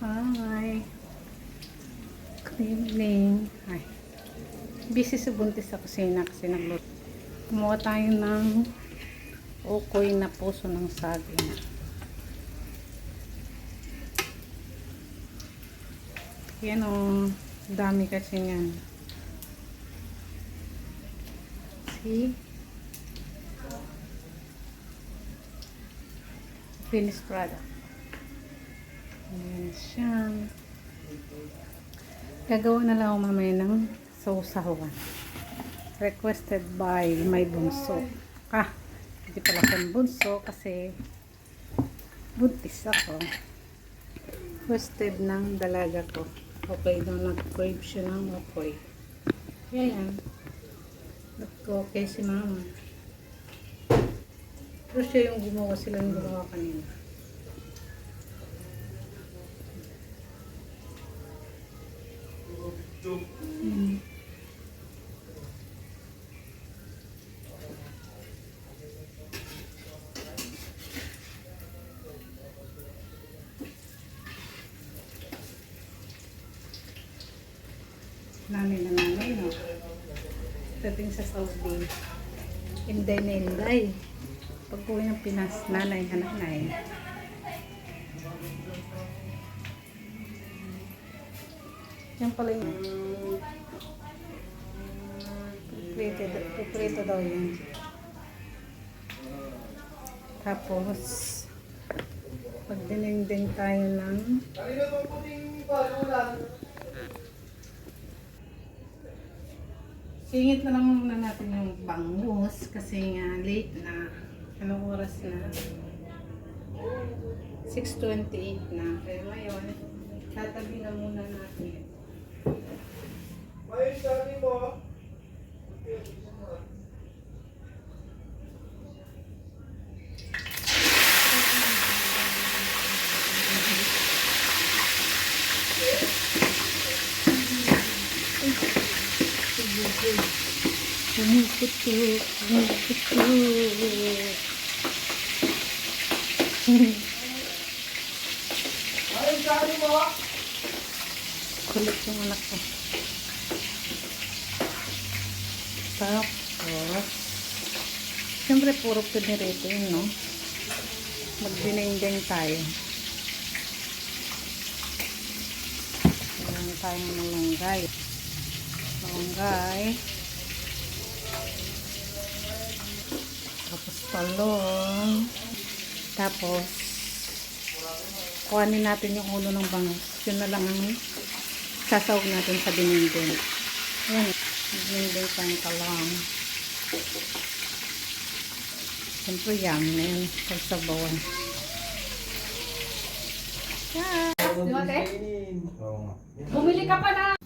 Hi. Good evening. Hi. Busy sa buntis sa kusina kasi nagluto. Kumuha tayo ng ukoy na puso ng saging. Yan o. Dami kasi yan. See? Finished product. Ayan siya. Gagawa na lang mamaya ng sausawan. Requested by my bunso. Ah, hindi pala kang bunso kasi buntis ako. Requested ng dalaga ko. Okay daw nag-crave siya ng apoy. Yan. Nag-okay si mama. Pero siya yung gumawa, sila yung gumawa kanina. Mm. Nami na nanay, no? Dating sa Saudi. Inday na inday. Pag ng Pinas, nanay na Yan pala yun. Piprito daw yun. Tapos, magdinengdeng tayo ng Singit na lang muna natin yung bangus kasi nga late na. Anong oras na? 6.28 na. Pero ngayon, Sabi mo, Kulit yung anak ko. Tapos, siyempre puro pinirito yun, no? Magdinengdeng tayo. Meron tayong malunggay. Malunggay. Tapos talong. Tapos, kuhanin natin yung ulo ng bangus. Yun na lang ang sasawag natin sa dinengdeng. Ayan, dinengdeng tayong talong. Siyempre, yum na yun. Pagsabawan. Nga. Bumili ka pa na